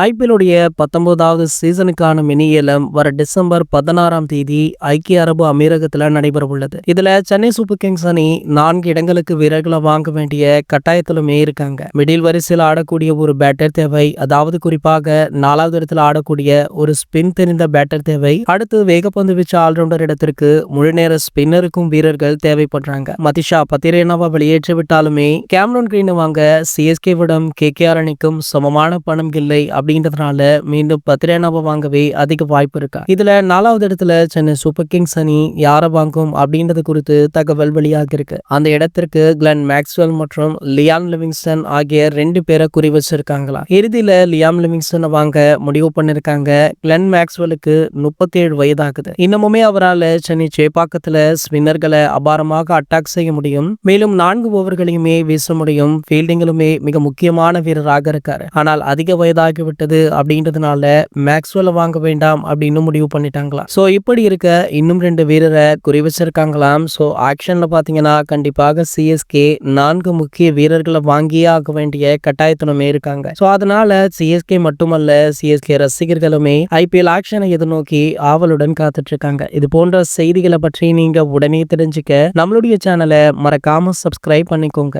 ஐபிஎல்லுடைய பத்தொன்பதாவது சீசனுக்கான மினி ஏலம் வர டிசம்பர் பதினாறாம் தேதி ஐக்கிய அரபு அமீரகத்தில் நடைபெற உள்ளது இதுல சென்னை சூப்பர் கிங்ஸ் அணி நான்கு இடங்களுக்கு வீரர்களை வாங்க வேண்டிய கட்டாயத்திலுமே இருக்காங்க. மிடில் வரிசையில் ஆடக்கூடிய ஒரு பேட்டர் தேவை. அதாவது குறிப்பாக நாலாவது இடத்துல ஆடக்கூடிய ஒரு ஸ்பின் தெரிந்த பேட்டர் தேவை. அடுத்து வேகப்பந்து வீச்சு ஆல்ரவுண்டர் இடத்திற்கு முழுநேர ஸ்பின்னருக்கும் வீரர்கள் தேவைப்படுறாங்க. மதிஷா பத்திரேனாவை வெளியேற்றி விட்டாலுமே கேமரோன் கிரீனை வாங்க சிஎஸ்கே விடம் கேகேஆர் அணிக்கும் சமமான பணம் இல்லை. அப்படின்றதுனால மீண்டும் பத்திரேனாவை வாங்கவே அதிக வாய்ப்பு இருக்கா? இதுல நாலாவது இடத்துல சென்னை சூப்பர் கிங்ஸ் அணி யாரை வாங்கும் அப்படின்றது குறித்து தகவல் வெளியாக இருக்கு. அந்த இடத்திற்கு கிளன் மேக்ஸ்வெல் மற்றும் லியாம் லிவிங்ஸ்டன் ஆகிய ரெண்டு பேரை குறி வச்சிருக்காங்களா? இறுதியில லியாம் லிவிங்ஸ்டனை வாங்க முடிவு பண்ணிருக்காங்க. கிளென் மேக்ஸ்வெலுக்கு முப்பத்தி ஏழு வயதாகுது. இன்னமுமே அவரால் சென்னை சேப்பாக்கத்துல ஸ்பின்னர்களை அபாரமாக அட்டாக் செய்ய முடியும். மேலும் நான்கு ஓவர்களையுமே வீச முடியும். ஃபீல்டிங்கிலுமே மிக முக்கியமான வீரராக இருக்காரு. ஆனால் அதிக வயதாகிவிட்டு விட்டது அப்படின்றதுனால மேக்ஸ்வெல்ல வாங்க வேண்டாம் அப்படின்னு முடிவு பண்ணிட்டாங்களாம். ஸோ இப்படி இருக்க இன்னும் ரெண்டு வீரரை குறி வச்சிருக்காங்களாம். ஸோ ஆக்ஷன்ல பாத்தீங்கன்னா கண்டிப்பாக சிஎஸ்கே நான்கு முக்கிய வீரர்களை வாங்கியே ஆக வேண்டிய கட்டாயத்திலுமே இருக்காங்க. ஸோ அதனால சிஎஸ்கே மட்டுமல்ல சிஎஸ்கே ரசிகர்களுமே ஐபிஎல் ஆக்ஷனை எதிர்நோக்கி ஆவலுடன் காத்துட்டு இருக்காங்க இது போன்ற செய்திகளை பற்றி நீங்க உடனே தெரிஞ்சுக்க நம்மளுடைய சேனலை மறக்காம சப்ஸ்கிரைப் பண்ணிக்கோங்க.